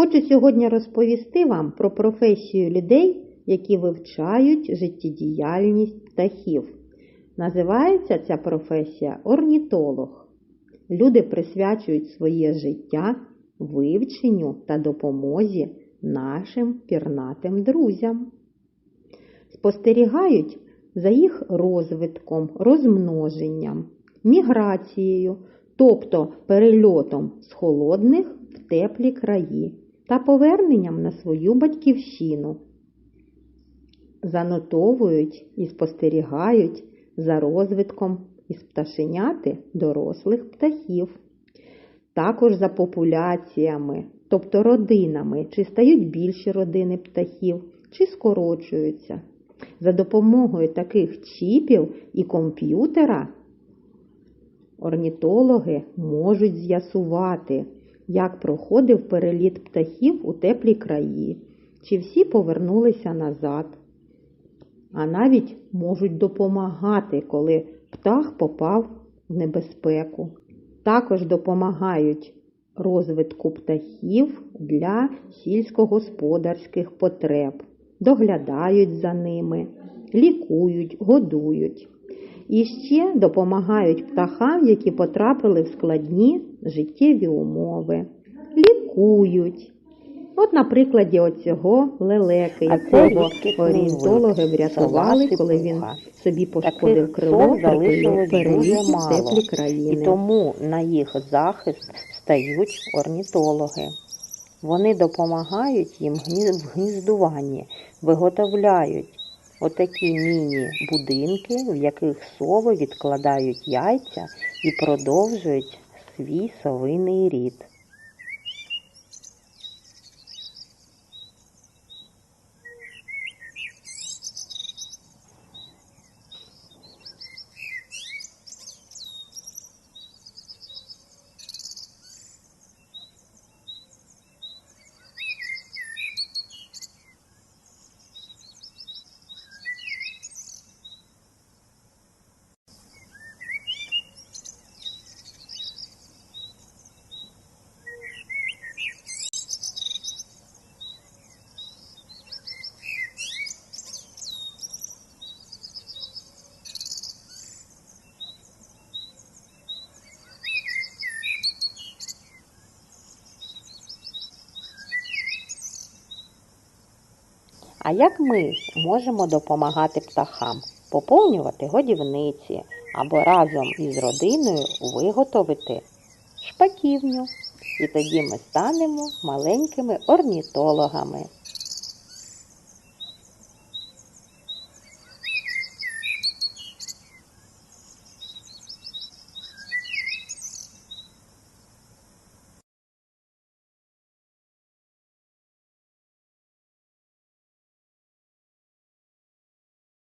Хочу сьогодні розповісти вам про професію людей, які вивчають життєдіяльність птахів. Називається ця професія орнітолог. Люди присвячують своє життя вивченню та допомозі нашим пірнатим друзям. Спостерігають за їх розвитком, розмноженням, міграцією, тобто перельотом з холодних в теплі краї та поверненням на свою батьківщину. Занотовують і спостерігають за розвитком із пташеняти дорослих птахів. Також за популяціями, тобто родинами, чи стають більші родини птахів, чи скорочуються. За допомогою таких чіпів і комп'ютера орнітологи можуть з'ясувати, як проходив переліт птахів у теплі краї, чи всі повернулися назад, а навіть можуть допомагати, коли птах попав в небезпеку. Також допомагають розвитку птахів для сільськогосподарських потреб, доглядають за ними, лікують, годують. І ще допомагають птахам, які потрапили в складні життєві умови, лікують. От на прикладі оцього лелеки, якого орієнтологи врятували, коли він собі пошкодив крило сов при залишилось переліті дуже в теплі І країни. тому на їх захист стають орнітологи. Вони допомагають їм в гніздуванні, виготовляють отакі міні-будинки, в яких сови відкладають яйця і продовжують свій совиний рід. А як ми можемо допомагати птахам? Поповнювати годівниці або разом із родиною виготовити шпаківню. І тоді ми станемо маленькими орнітологами.